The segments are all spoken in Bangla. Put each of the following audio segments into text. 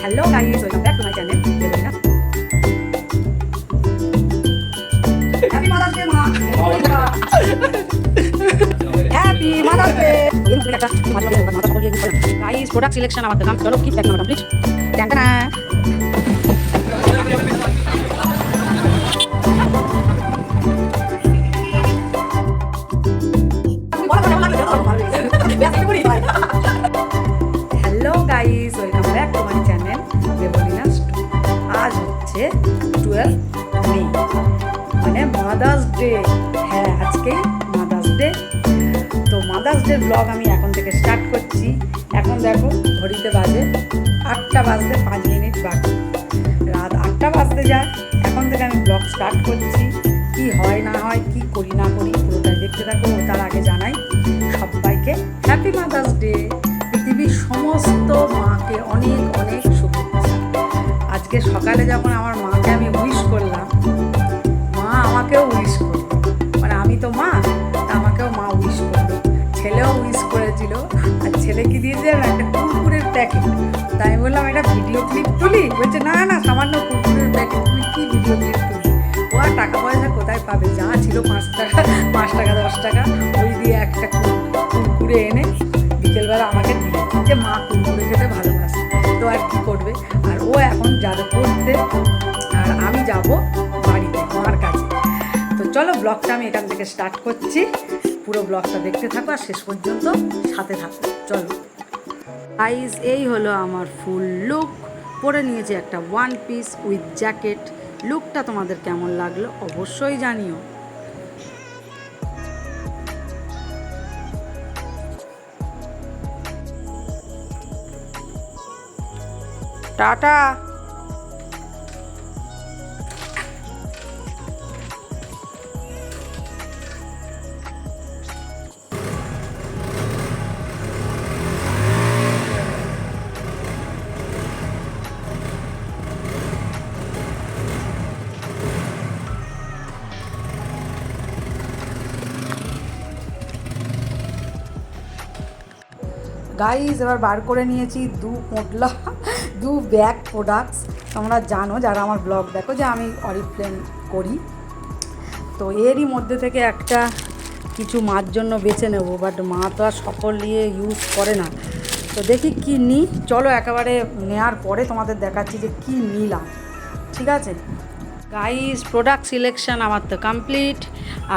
Hello guys welcome back to my channel Debolina happy mother's day মা হ্যাপি মাদার্স ডে এরকম করে একটা mother's day mother's day guys product selection আমার দোকান চলো কি প্যাক নাও কমপ্লিট ট্যাঙ্কা ডে ব্লগ আমি এখন থেকে স্টার্ট করছি। এখন দেখো, ঘড়িতে বাজে আটটা বাজতে পাঁচ মিনিট বাকি। রাত আটটা বাজতে যায়, এখন থেকে আমি ব্লগ স্টার্ট করছি। কি হয়, না হয়, কি করি, না করি, পুরোটাই দেখতে থাকো তার আগে জানাই। সবাইকে হ্যাপি মাদার্স ডে পৃথিবীর সমস্ত মাকে অনেক অনেক শুভেচ্ছা। আজকে সকালে যখন আমার মাকে আমি জানো? একটা কুকুরের প্যাকেট তাই আমি বললাম এটা ভিডিও ক্লিপ তুলি? বলছে, না না, সামান্য কুকুরের প্যাকেট তুমি কি ভিডিও ক্লিপ তুলি ও আর টাকা পয়সা কোথায় পাবে? যা ছিল পাঁচ টাকা পাঁচ টাকা, দশ টাকা, ওই দিয়ে একটা কুরকুরে এনে বিকেলবেলা আমাকে দিয়েছে যে, মা, কুরকুরে খেতে ভালোবাসে। তো আর কী করবে? আর ও এখন যাবে পড়তে আর আমি যাব বাড়িতে, মার কাছে। তো চলো ব্লগটা আমি এখান থেকে স্টার্ট করছি। পুরো ব্লগটা দেখতে থাকো আর শেষ পর্যন্ত সাথে থাকো। চলো। আইস এই হলো আমার ফুল লুক পরে নিয়েছি একটা ওয়ান পিস উইথ জ্যাকেট লুকটা তোমাদের কেমন লাগল অবশ্যই জানিও। টাটা! গাইজ এবার বার করে নিয়েছি দু পোটলা দু ব্যাগ প্রোডাক্টস তোমরা জানো, যারা আমার ব্লগ দেখো, যে আমি অরিফ্লেম করি। তো এরই মধ্যে থেকে একটা কিছু মার জন্য বেছে নেব বাট মা তো আর সকল নিয়ে ইউজ করে না। তো দেখি কি নিই। চলো একেবারে নেওয়ার পরে তোমাদের দেখাচ্ছি যে কি নিলাম। ঠিক আছে? গাইস প্রোডাক্ট সিলেকশন আমার তো কমপ্লিট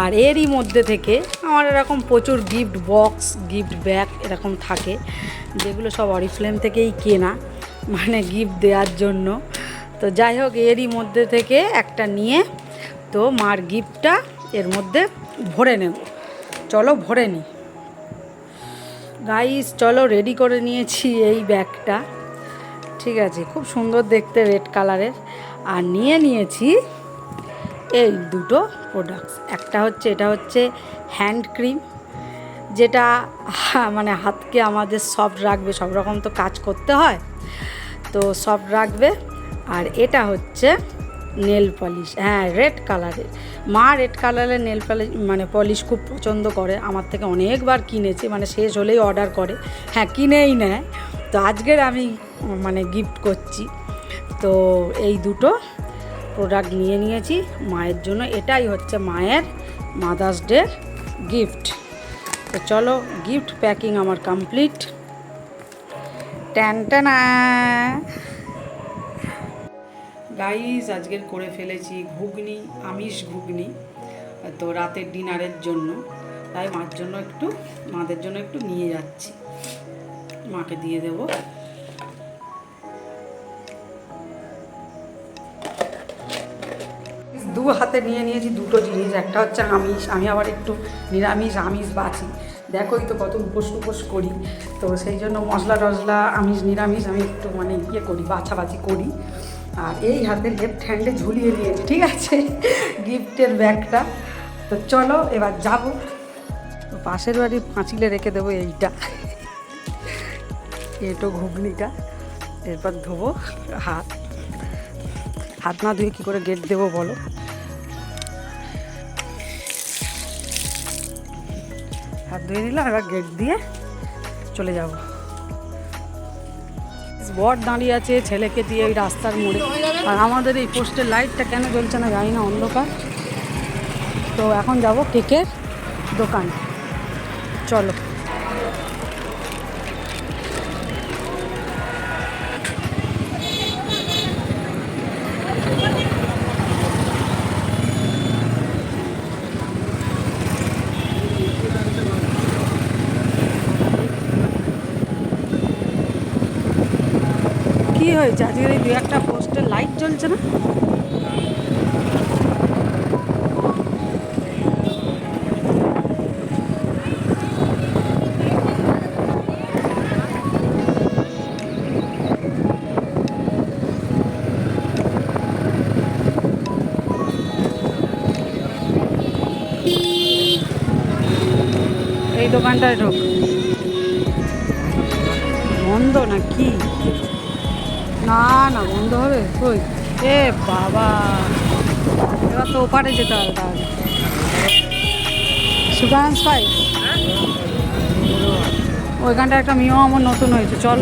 আর এরই মধ্যে থেকে আমার এরকম প্রচুর গিফট বক্স গিফট ব্যাগ এরকম থাকে, যেগুলো সব অরিফ্লেম থেকেই কেনা মানে গিফট দেওয়ার জন্য। তো যাই হোক, এরই মধ্যে থেকে একটা নিয়ে তো মার গিফটটা এর মধ্যে ভরে নেব। চলো ভরে নিই গাইস চলো রেডি করে নিয়েছি এই ব্যাগটা ঠিক আছে, খুব সুন্দর দেখতে রেড কালারের আর নিয়ে নিয়েছি এই দুটো প্রোডাক্টস একটা হচ্ছে, এটা হচ্ছে হ্যান্ড ক্রিম যেটা মানে হাতকে আমাদের সফট রাখবে, সব রকম তো কাজ করতে হয়, তো সফট রাখবে। আর এটা হচ্ছে নেল পলিশ হ্যাঁ রেড কালারের মা রেড কালারের নেল পলিশ মানে পলিশ খুব পছন্দ করে, আমার থেকে অনেকবার কিনেছে মানে শেষ হলেই অর্ডার করে। হ্যাঁ কিনেই নেয়। তো আজকের আমি মানে গিফট করছি। তো এই দুটো প্রোডাক্ট নিয়ে নিয়েছি। মায়ের জন্য এটাই হচ্ছে মায়ের মাদার্স ডে গিফট তো চলো গিফট প্যাকিং আমার কমপ্লিট ট্যান্টানা গাইস আজকের করে ফেলেছি ঘুগনি, আমিষ ঘুগনি, তো রাতের ডিনারের জন্য। তাই মার জন্য একটু, মাদের জন্য একটু নিয়ে যাচ্ছি। মাকে দিয়ে দেবো। দু হাতে নিয়ে নিয়েছি দুটো জিনিস, একটা হচ্ছে আমিষ, আমি আবার একটু নিরামিষ আমিষ বাছি। দেখোই তো কত উপোস টুপোস করি। তো সেই জন্য মশলা টশলা আমিষ, নিরামিষ আমি একটু মানে ইয়ে করি, বাছাবাছি করি। আর এই হাতে লেফট হ্যান্ডে ঝুলিয়ে দিয়েছি, ঠিক আছে? গিফটের ব্যাগটা। তো চলো এবার যাব। তো পাশের বাড়ি পাঁচিলে রেখে দেবো এইটা। এটো ঘুগনিটা। এরপর ধোবো হাত। হাত না ধুয়ে কী করে গেট দেবো বলো? হাত ধুয়ে দিলাম এবার গেট দিয়ে চলে যাব। বট দাঁড়িয়ে আছে ছেলেকে দিয়ে এই রাস্তার মোড়ে। আর আমাদের এই পোস্টের লাইটটা কেন জ্বলছে না জানি না, অন্ধকার। তো এখন যাব কেকের দোকান। চলো। হয়েছে? আজকের এই দু একটা পোস্টের লাইট জ্বলছে না? এই দোকানটায় ঢোক। বন্ধ না কি? না না বন্ধ হবে? কই? এ বাবা এবার তো ওপারে যেতে হবে তাহলে। সুগার স্পাইস ওইখানটা একটা মিও আমার নতুন হয়েছে চল।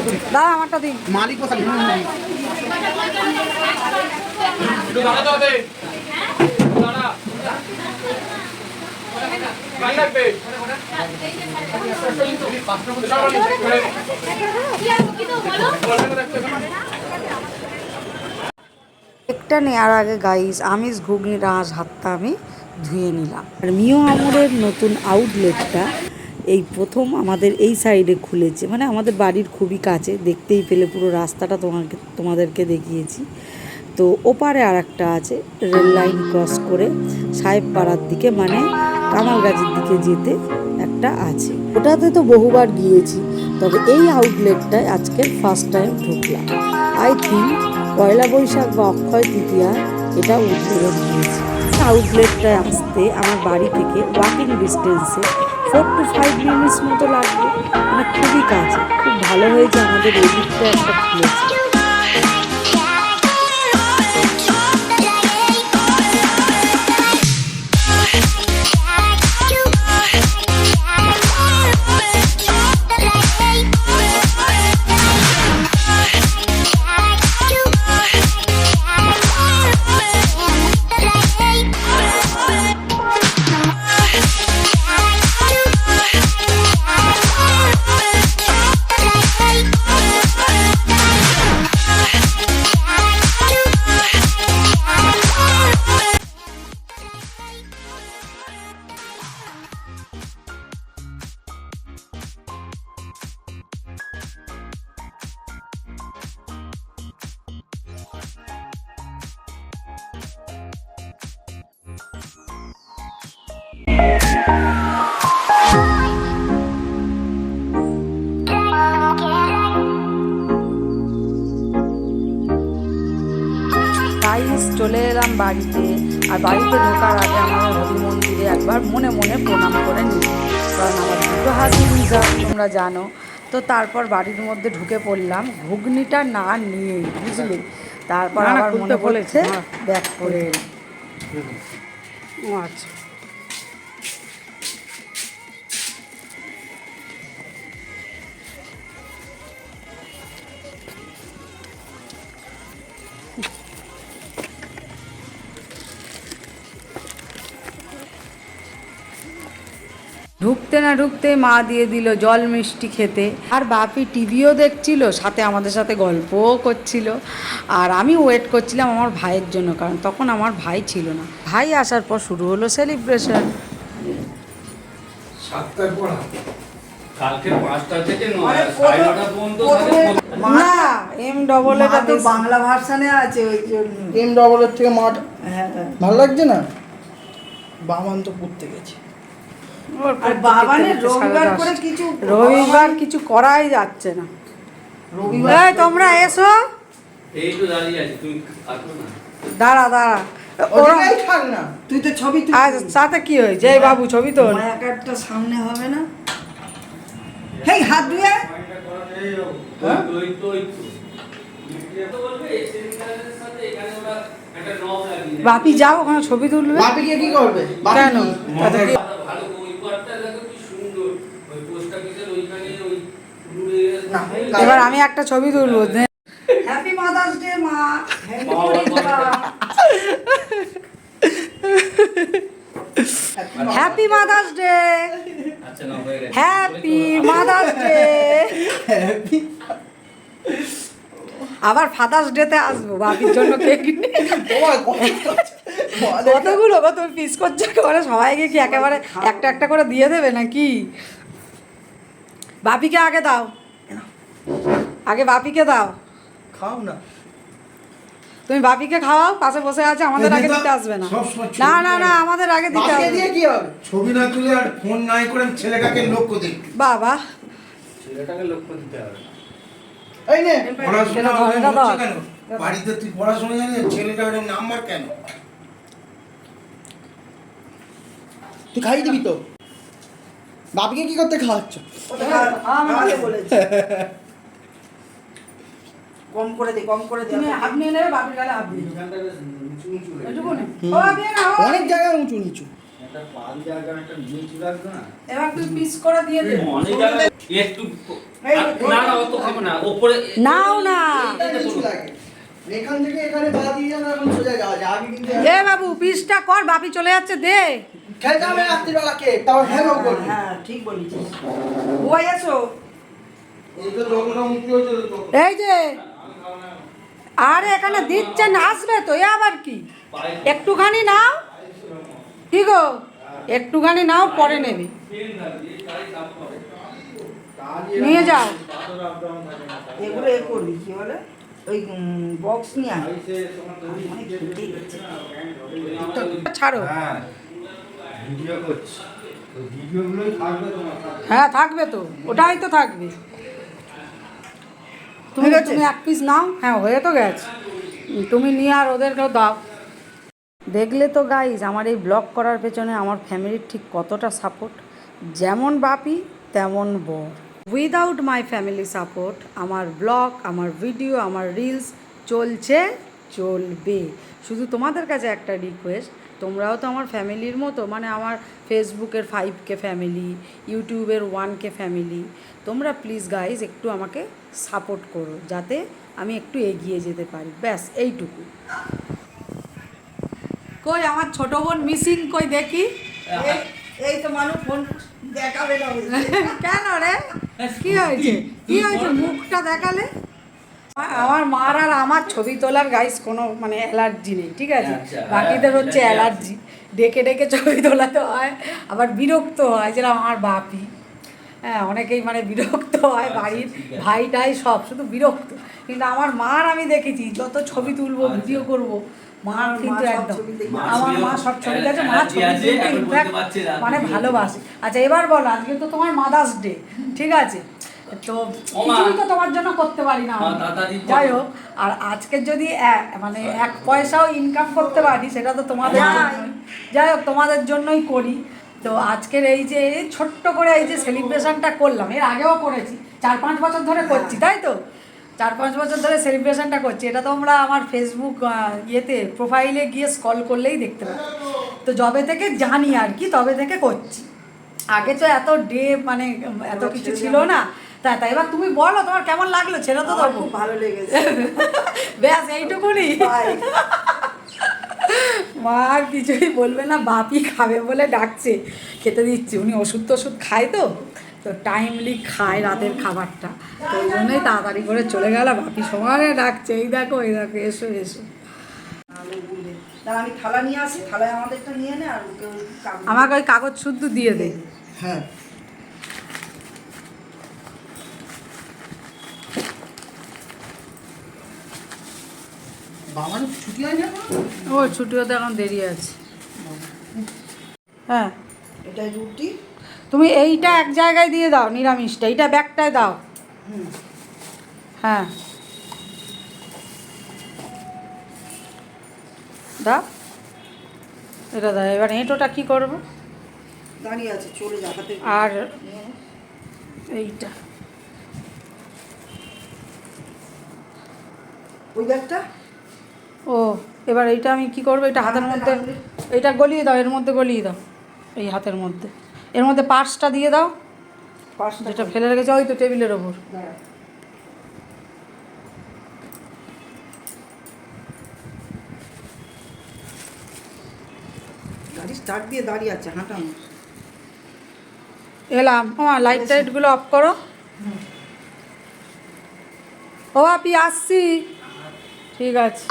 কুড়ি দাদা আমারটা দিন মালিক বসালি একটা নেওয়ার আগে গাইস আমিষ ঘুগনি রাঁশ হাতটা আমি ধুয়ে নিলাম। আর মিও আমরের নতুন আউটলেটটা এই প্রথম আমাদের এই সাইডে খুলেছে। মানে আমাদের বাড়ির খুবই কাছে, দেখতেই পেলে পুরো রাস্তাটা তোমাকে, তোমাদেরকে দেখিয়েছি। তো ওপারে আর একটা আছে, রেল লাইন ক্রস করে সাহেব পাড়ার দিকে মানে কামালগাছির দিকে যেতে একটা আছে। ওটাতে তো বহুবার গিয়েছি, তবে এই আউটলেটটায় আজকে ফার্স্ট টাইম ঢুকলাম। আই থিঙ্ক পয়লা বৈশাখ বা অক্ষয় তৃতীয়া, এটা উদ্বোধন হয়েছে আউটলেটটা আসতে আমার বাড়ি থেকে ওয়াকিং ডিস্টেন্সে ফোর টু ফাইভ মিনিটস মতো লাগবে। মানে খুবই কাছে। খুব ভালো হয়েছে আমাদের এই দিকটা একটা খুলেছে চলে এলাম বাড়িতে। আর বাড়িতে ঢোকার আগে আমার হরি মন্দিরে একবার মনে মনে প্রণাম করে নিই। কারণ আমার দুটো হাতি যা তোমরা জানো। তো তারপর বাড়ির মধ্যে ঢুকে পড়লাম। ঘুগনিটা না নিয়ে বুঝলি? তারপর আবার মনে বলেছে, পড়েছে। ব্যাক করে এলাম। আচ্ছা। ঢুকতে না ঢুকতে মা দিয়ে দিল জল মিষ্টি খেতে। আর বাপি টিভিও দেখছিল সাথে আমাদের সাথে গল্পও করছিল। আর আমি ওয়েট করছিলাম আমার ভাইয়ের জন্য কারণ তখন আমার ভাই ছিল না। ভাই আসার পর শুরু হলো সেলিব্রেশন সাতটার পর কালকে পাঁচটা থেকে নয় সাড়ে নটা পর্যন্ত থাকে না এম ডবল মা তো বাংলা ভার্সানে আছে ওই জন্য এম ডবলের থেকে মাঠ হ্যাঁ হ্যাঁ। ভালো লাগছে না? বামান তো পড়তে গেছে। রবিবার কিছু করাই যাচ্ছে না। রবিবার তোমরা এসো। এই তো দাঁড়িয়ে আছে তুমি আসো না। দাঁড়া দাঁড়া। ওরা ওদিকেই থাক না। তুই তো ছবি সাথে কি হয়েছে? এই বাবু ছবি তোল। সামনে হবে না? হেই হাত ধুয়ে। দেয়। বাপি যাও ওখানে ছবি তুলবে। বাপি গিয়ে কি করবে? কেন কি? তাতে কি- ভালো ওই পাটটা দেখো কি সুন্দর ওই পোস্ট অফিসের ওইখানে ওই পুরো না, এরিয়া- এবার আমি একটা ছবি তুলবো হ্যাপি মাদার্স ডে মা। হ্যাপি মাদার্স ডে আচ্ছা না হ্যাপি মাদার্স ডে আবার ফাদার্স ডেতে আসব বাপির জন্য কেক কতগুলো কত পিস করছে একেবারে সবাইকে কি একেবারে একটা একটা করে দিয়ে দেবে নাকি? বাপিকে আগে দাও। আগে বাপিকে দাও। খাও না। তুমি বাপিকে খাওয়াও পাশে বসে আছে আমাদের আগে দিতে আসবে না। না না না আমাদের আগে দিতে আসবে দিয়ে কি হবে? ছবি না তুলে আর ফোন নাই করে ছেলেটাকে লক্ষ্য দেখি বাবা। ছেলেটাকে লক্ষ্য দিতে হবে। এই নে পড়াশোনা। কেন? বাড়িতে তুই পড়াশোনা জানিস ছেলেটার নাম্বার কেন? তুই খাই দিবি তো? বাপিকে কি করতে খাওয়াচ্ছ? বলেছে। কম করে দে কম করে দে। তুমি হাত নিয়ে নেবে বাপির গালে হাত দিয়ে বাপি, অনেক জায়গায় উঁচু নিচু। নাও না। বাবু পিসটা কর বাপি চলে যাচ্ছে দে। হ্যাঁ এই যে আরে এখানে দিচ্ছেন আসবে তো এ আবার কি? একটুখানি নাও। কি গো? একটুখানি নাও পরে নেবে। নিয়ে যাও। এগুলো এ করবি কি বলে? ওই বক্স নিয়ে ছাড়ো। হ্যাঁ। হ্যাঁ থাকবে তো। ওটাই তো থাকবে। তুমি তুমি এক পিস নাও। হ্যাঁ হয়ে তো গেছে। তুমি নিয়ে আর ওদেরকেও দাও। দেখলে তো গাইজ আমার এই ব্লগ করার পেছনে আমার ফ্যামিলির ঠিক কতটা সাপোর্ট যেমন বাপি তেমন বর। উইদাউট মাই ফ্যামিলি সাপোর্ট আমার ব্লগ আমার ভিডিও আমার রিলস চলছে চলবে। শুধু তোমাদের কাছে একটা রিকোয়েস্ট তোমরাও তো আমার ফ্যামিলির মতো মানে আমার ফেসবুকের ফাইভ কে ফ্যামিলি ইউটিউবের ওয়ান কে ফ্যামিলি তোমরা প্লিজ গাইজ একটু আমাকে সাপোর্ট করো যাতে আমি একটু এগিয়ে যেতে পারি। ব্যাস এইটুকু। কই আমার ছোট বোন মিসিং কই দেখি? এই- তো মানুষ ফোন দেখাবে না। কেন রে? কি হয়েছে? কি হয়েছে? মুখটা দেখালে? আমার মার আর আমার ছবি তোলার গাইস কোনো মানে অ্যালার্জি নেই ঠিক আছে? আচ্ছা, বাকিদের হচ্ছে অ্যালার্জি ডেকে ডেকে ছবি তোলাতে হয় আবার বিরক্ত হয় যেরকম আমার বাপি। হ্যাঁ অনেকেই মানে বিরক্ত হয় বাড়ির ঠিক আছে। ভাই টাই সব শুধু বিরক্ত। কিন্তু আমার মার আমি দেখেছি যত ছবি তুলবো আচ্ছা। ভিডিও করব মা কিন্তু একদম আমার মা সব ছবি আছে মা ছবি তুলতে মানে ভালোবাসে। আচ্ছা এবার বলো আজকে তো তোমার মাদার্স ডে ঠিক আছে? তো কিছুই তো তোমার জন্য করতে পারি না। যাই হোক আর আজকে যদি এক- মানে এক পয়সাও ইনকাম করতে পারি সেটা তো তোমাদের যাই। হোক তোমাদের জন্যই করি। তো আজকের এই যে এই ছোট্ট করে এই যে সেলিব্রেশনটা করলাম এর আগেও করেছি চার পাঁচ বছর ধরে করছি তাই তো? চার পাঁচ বছর ধরে সেলিব্রেশনটা করছি এটা তোমরা আমার ফেসবুক ইয়েতে প্রোফাইলে গিয়ে স্কল করলেই দেখতে পাবে। তো যবে থেকে জানি আর কি তবে থেকে করছি। আগে তো এত ডে মানে এত কিছু ছিল না। তা তাই এবার তুমি বলো তোমার কেমন লাগল? ছেড়ে তো আমার খুব ভালো লেগেছে। ব্যাস এইটুকুনি। মা আর কিছুই বলবে না বাপি খাবে বলে ডাকছে। খেতে দিচ্ছি। উনি ওষুধ টষুধ খায় তো তো টাইমলি খায় রাতের খাবারটা। তো ওই জন্যই তাড়াতাড়ি করে চলে গেল বাপি সময় ডাকছে। এই দেখো এই দেখো এসো এসো। আমি থালা নিয়ে আসি থালায় আমাদেরটা নিয়ে নে আর আমাকে ওই কাগজ শুদ্ধ দিয়ে দে। হ্যাঁ। বাবার ছুটি হয় না ও ছুটি হতে এখন দেরি আছে। হ্যাঁ। এটা রুটি? তুমি এইটা এক জায়গায় দিয়ে দাও নিরামিষটা। এইটা ব্যাগটায় দাও। হ্যাঁ। দাও। এটা দাও। এবার এঁটোটা কী করব? দাঁড়িয়ে আছে চলে যা আর এইটা। ওই ব্যাগটা? ও এবার এইটা আমি কি করব? এটা হাতের মধ্যে এটা গলিয়ে দাও এর মধ্যে গলিয়ে দাও এই হাতের মধ্যে। এর মধ্যে পার্সটা দিয়ে দাও পাঁচটা যেটা ফেলে রেখেছে ওই তো টেবিলের ওপর। গাড়ি স্টার্ট দিয়ে দাঁড়িয়ে আছে হাঁটা এলাম। হ্যাঁ লাইট টাইটগুলো অফ করো। ও আপনি আসছি। ঠিক আছে।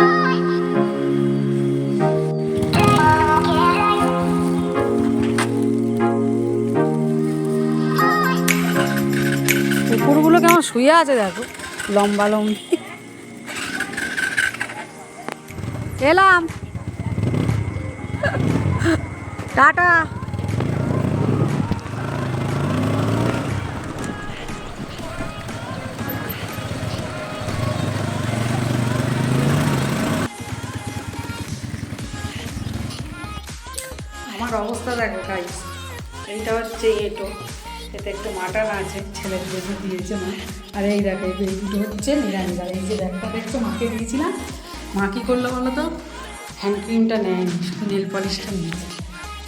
কুকুরগুলো কেমন শুয়ে আছে দেখো লম্বা লম্বি। এলাম। টাটা। অবস্থা দেখো গাইস এইটা হচ্ছে এটো। এতে একটু মাটন আছে, ছেলের জন্য দিয়েছে মা। আর এই দেখো, এই দুটো হচ্ছে আর এই যে ব্যাগটা দেখছ মাকে দিয়েছিলাম? মা কী করল বলো তো? হ্যান্ড ক্রিমটা নেয়নি শুধু নেল পলিশটা নিয়েছে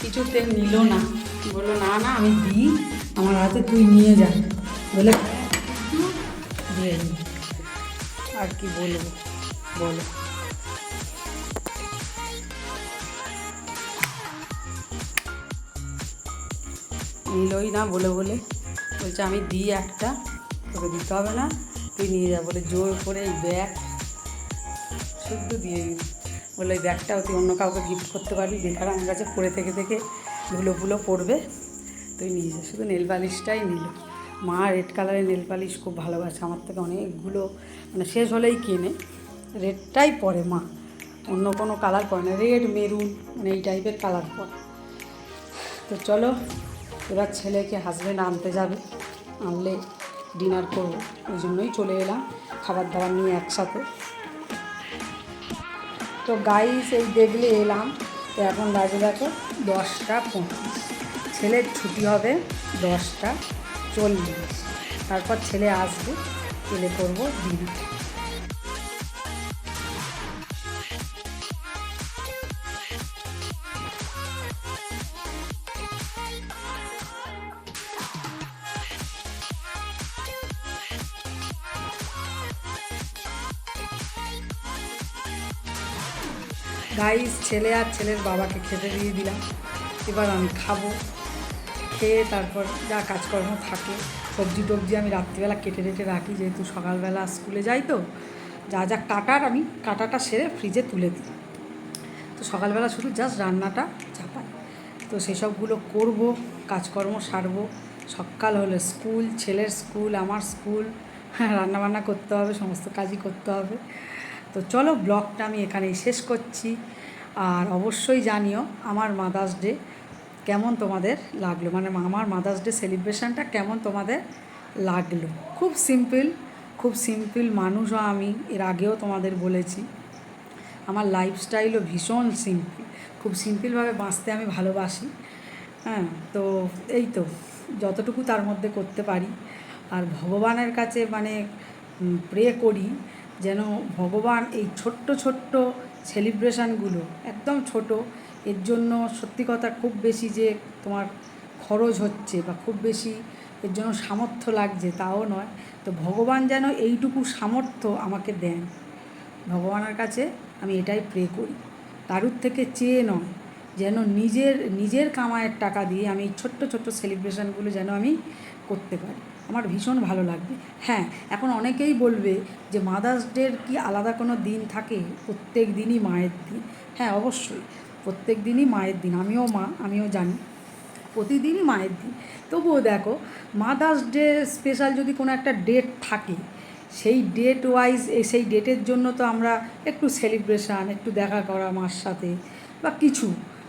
কিছুতে নিল না। বলল, না না, আমি দিই। আমার হাতে তুই নিয়ে যা। বলে আর কি বলব? বলো। নিলই না বলে বলে। বলছে, আমি দিই একটা, তোকে দিতে হবে না, তুই নিয়ে যা। বলে জোর করে এই ব্যাগ শুদ্ধ দিয়ে দিল। বলে এই ব্যাগটাও তুই অন্য কাউকে গিফট করতে পারবি, বেকার আমার কাছে পড়ে থেকে থেকে ধুলো ফুলো পড়বে, তুই নিয়ে যা। শুধু নেল পালিশটাই নিল। মা রেড কালারের নেল পালিশ খুব ভালোবাসে, আমার থেকে অনেকগুলো মানে শেষ হলেই কেনে। রেডটাই পরে মা, অন্য কোনো কালার পরে না, রেড, মেরুন মানে এই টাইপের কালার পরে। তো চলো এবার ছেলেকে হাজব্যান্ড আনতে যাবে। আনলে ডিনার করব, ওই জন্যই চলে এলাম। খাবার দাবার নিয়ে একসাথে। তো গাইস এই দেখলে এলাম। তো এখন বাজে দেখো দশটা পঁচিশ। ছেলের ছুটি হবে দশটা চল্লিশ। তারপর ছেলে আসবে ছেলে করব দিদি ছেলে আর ছেলের বাবাকে খেতে দিয়ে দিলাম। এবার আমি খাব। খেয়ে তারপর যা কাজকর্ম থাকে, সবজি টবজি আমি রাত্রিবেলা কেটে রেটে রাখি, যেহেতু সকালবেলা স্কুলে যাই তো। যা যা কাটার আমি কাটাটা সেরে ফ্রিজে তুলে দিই। তো সকালবেলা শুধু জাস্ট রান্নাটা চাপাই। তো সেসবগুলো করব, কাজকর্ম সারবো। সকাল হলে স্কুল, ছেলের স্কুল, আমার স্কুল। হ্যাঁ রান্নাবান্না করতে হবে, সমস্ত কাজই করতে হবে। তো চলো ব্লগটা আমি এখানেই শেষ করছি। আর অবশ্যই জানিও, আমার মাদার্স ডে কেমন তোমাদের লাগল? মানে আমার মাদার্স ডে সেলিব্রেশনটা কেমন তোমাদের লাগল? খুব সিম্পল খুব সিম্পল মানুষও আমি এর আগেও তোমাদের বলেছি, আমার লাইফস্টাইলও ভীষণ সিম্পল খুব সিম্পলভাবে বাঁচতে আমি ভালোবাসি হ্যাঁ? তো এই তো, যতটুকু তার মধ্যে করতে পারি। আর ভগবানের কাছে মানে প্রে করি যেন ভগবান এই ছোট্ট ছোট্ট সেলিব্রেশানগুলো একদম ছোট। এর জন্য সত্যি কথা খুব বেশি যে তোমার খরচ হচ্ছে বা খুব বেশি এর জন্য সামর্থ্য লাগছে তাও নয়। তো ভগবান যেন এইটুকু সামর্থ্য আমাকে দেন। ভগবানের কাছে আমি এটাই প্রে করি। কারুর থেকে চেয়ে নয়, যেন নিজের নিজের কামায়ের টাকা দিয়ে আমি ছোট্ট ছোট্ট সেলিব্রেশনগুলো যেন আমি করতে পারি। আমার ভীষণ ভালো লাগবে। হ্যাঁ এখন অনেকেই বলবে যে মাদার্স ডের কি আলাদা কোনো দিন থাকে? প্রত্যেক দিনই মায়ের দিন। হ্যাঁ অবশ্যই। প্রত্যেক দিনই মায়ের দিন। আমিও মা, আমিও জানি। প্রতিদিনই মায়ের দিন। তবুও দেখো মাদার্স ডে স্পেশাল যদি কোনো একটা ডেট থাকে, সেই ডেট ওয়াইজ সেই ডেটের জন্য তো আমরা একটু সেলিব্রেশান একটু দেখা করা মার সাথে বা কিছু।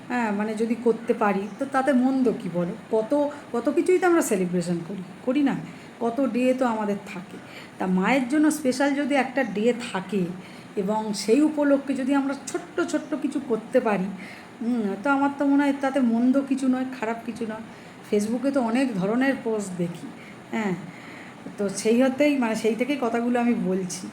হ্যাঁ মানে যদি করতে পারি, তো তাতে মন্দ কী বলো? কত কত কিছুই তো আমরা সেলিব্রেশন করি করি না। কত ডে তো আমাদের থাকে। তা মায়ের জন্য স্পেশাল যদি একটা ডে থাকে এবং সেই উপলক্ষে যদি আমরা ছোট্ট ছোট্ট কিছু করতে পারি তো আমার তো মনে হয় তাতে মন্দ কিছু নয়, খারাপ কিছু নয়। ফেসবুকে তো অনেক ধরনের পোস্ট দেখি হ্যাঁ। তো সেই হতেই মানে সেই থেকেই কথাগুলো আমি বলছি।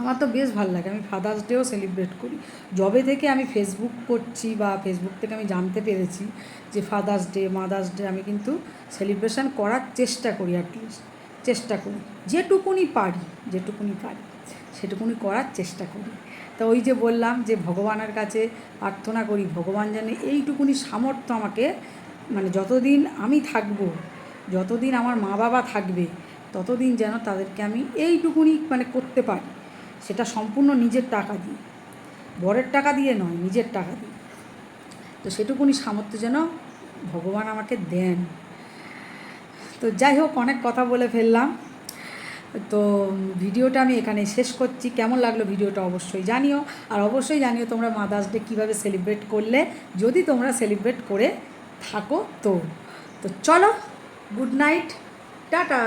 আমার তো বেশ ভালো লাগে, আমি ফাদার্স ডেও সেলিব্রেট করি। জবে থেকে আমি ফেসবুক করছি বা ফেসবুক থেকে আমি জানতে পেরেছি যে ফাদার্স ডে মাদার্স ডে আমি কিন্তু সেলিব্রেশন করার চেষ্টা করি অ্যাটলিস্ট চেষ্টা করি। যেটুকুনি পারি যেটুকুনি পারি, সেটুকুনি করার চেষ্টা করি। তো ওই যে বললাম যে ভগবানের কাছে প্রার্থনা করি, ভগবান যেন এইটুকুনি সামর্থ্য আমাকে মানে যতদিন আমি থাকব, যতদিন আমার মা বাবা থাকবে, ততদিন যেন তাদেরকে আমি এইটুকুনি মানে করতে পারি। সেটা সম্পূর্ণ নিজের টাকা দিয়ে। বরের টাকা দিয়ে নয়, নিজের টাকা দিয়ে। তো সেটুকুনি সামর্থ্য যেন ভগবান আমাকে দেন। তো যাই হোক, অনেক কথা বলে ফেললাম। তো ভিডিওটা আমি এখানে শেষ করছি। কেমন লাগল ভিডিওটা অবশ্যই জানিও। আর অবশ্যই জানিও তোমরা মাদার্স ডে কীভাবে সেলিব্রেট করলে, যদি তোমরা সেলিব্রেট করে থাকো তো। তো চলো গুড নাইট টাটা।